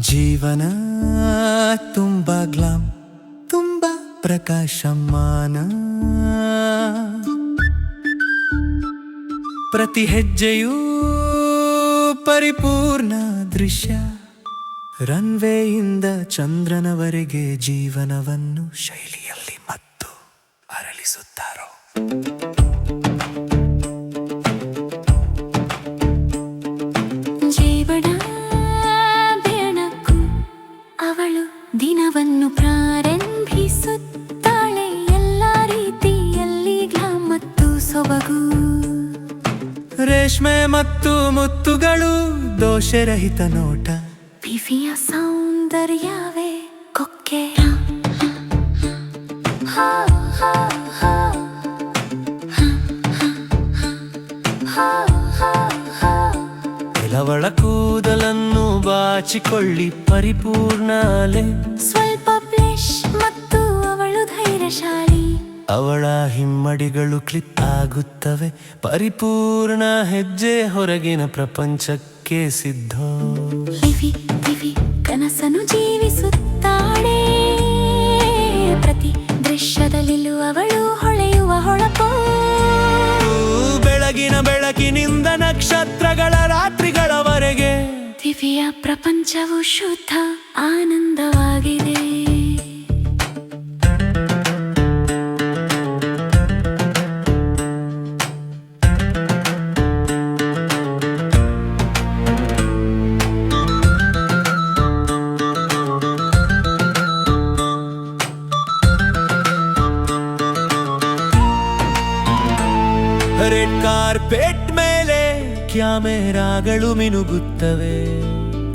ಜೀವನ ತುಂಬ ಗ್ಲಾಮ್, ತುಂಬ ಪ್ರಕಾಶಮಾನ. ಪ್ರತಿ ಹೆಜ್ಜೆಯೂ ಪರಿಪೂರ್ಣ ದೃಶ್ಯ. ರನ್ವೇಯಿಂದ ಚಂದ್ರನವರೆಗೆ ಜೀವನವನ್ನು ಶೈಲಿಯಲ್ಲಿ ಮತ್ತು ಅರಳಿಸುತ್ತಾರೋ? ದಿನವನ್ನು ಪ್ರಾರಂಭಿಸುತ್ತಾಳೆ ಎಲ್ಲ ರೀತಿಯಲ್ಲಿ ಮತ್ತು ಸೊಬಗು. ರೇಷ್ಮೆ ಮತ್ತು ಮುತ್ತುಗಳು ದೋಷರಹಿತ ನೋಟ. ಪಿವಿಯ ಸೌಂದರ್ಯವೇ ಕೊಕ್ಕೆ. ಕೆಲವಳ ಕೂದಲನ್ನು ಬಾಚಿಕೊಳ್ಳಿ ಪರಿಪೂರ್ಣ ಅಲೆ ಅವಳ ಹಿಮ್ಮಡಿಗಳು ಕ್ಲಿಪ್ ಆಗುತ್ತವೆ. ಪರಿಪೂರ್ಣ ಹೆಜ್ಜೆ ಹೊರಗಿನ ಪ್ರಪಂಚಕ್ಕೆ ಸಿದ್ಧ. ಕನಸನು ಕನಸನ್ನು ಜೀವಿಸುತ್ತಾಳೆ. ಪ್ರತಿ ದೃಶ್ಯದಲ್ಲಿಲು ಅವಳು ಹೊಳೆಯುವ ಹೊಳಪು. ಬೆಳಗಿನ ಬೆಳಕಿನಿಂದ ನಕ್ಷತ್ರಗಳ ರಾತ್ರಿಗಳವರೆಗೆ. ದಿವ್ಯ ಪ್ರಪಂಚವು ಶುದ್ಧ ಆನಂದವಾಗಿದೆ. ರೆಡ್ ಕಾರ್ಪೆಟ್ ಮೇಲೆ ಕ್ಯಾಮೆರಾಗಳು ಮಿನುಗುತ್ತವೆ?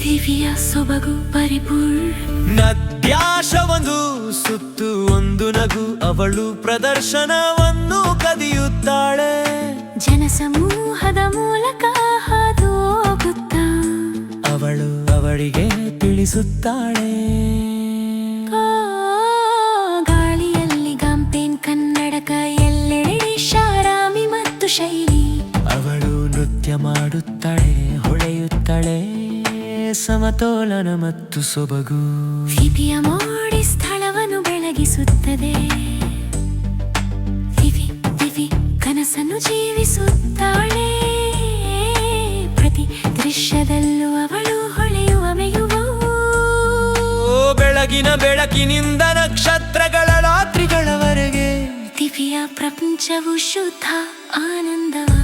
ದಿವ್ಯ ಸೊಬಗು ಪರಿಪೂರ್ಣ. ನದ್ಯಾಶ ಒಂದು ಸುತ್ತು ಒಂದು ನಗು ಅವಳು ಪ್ರದರ್ಶನವನ್ನು ಕದಿಯುತ್ತಾಳೆ. ಜನಸಮೂಹದ ಮೂಲಕ ಹಾದು ಹೋಗುತ್ತ ಅವಳು ಅವಳಿಗೆ ತಿಳಿಸುತ್ತಾಳೆ. ಗಾಳಿಯಲ್ಲಿ ಗಂಪೇನ್ ಕನ್ನಡಕ ಎಲ್ಲೆಡೆ ಮತ್ತು ಶೈಲಿ. ಅವಳು ನೃತ್ಯ ಮಾಡುತ್ತಾಳೆ ಹೊಳೆಯುತ್ತಾಳೆ ಸಮತೋಲನ ಮತ್ತು ಸೊಬಗು. ವಿಧಿಯ ಮೋಡಿ ಸ್ಥಳವನ್ನು ಬೆಳಗಿಸುತ್ತದೆ. ಕನಸನ್ನು ಜೀವಿಸುತ್ತಾಳೆ. ಪ್ರತಿ ದೃಶ್ಯದಲ್ಲೂ ಅವಳು ಹೊಳೆಯುವ ಮೆಯುವ ಬೆಳಗಿನ ಬೆಳಕಿನಿಂದ ನಕ್ಷತ್ರಗಳ ರಾತ್ರಿಗಳವರೆಗೆ. ದಿವ್ಯ ಪ್ರಪಂಚವು ಶುದ್ಧ ಆನಂದ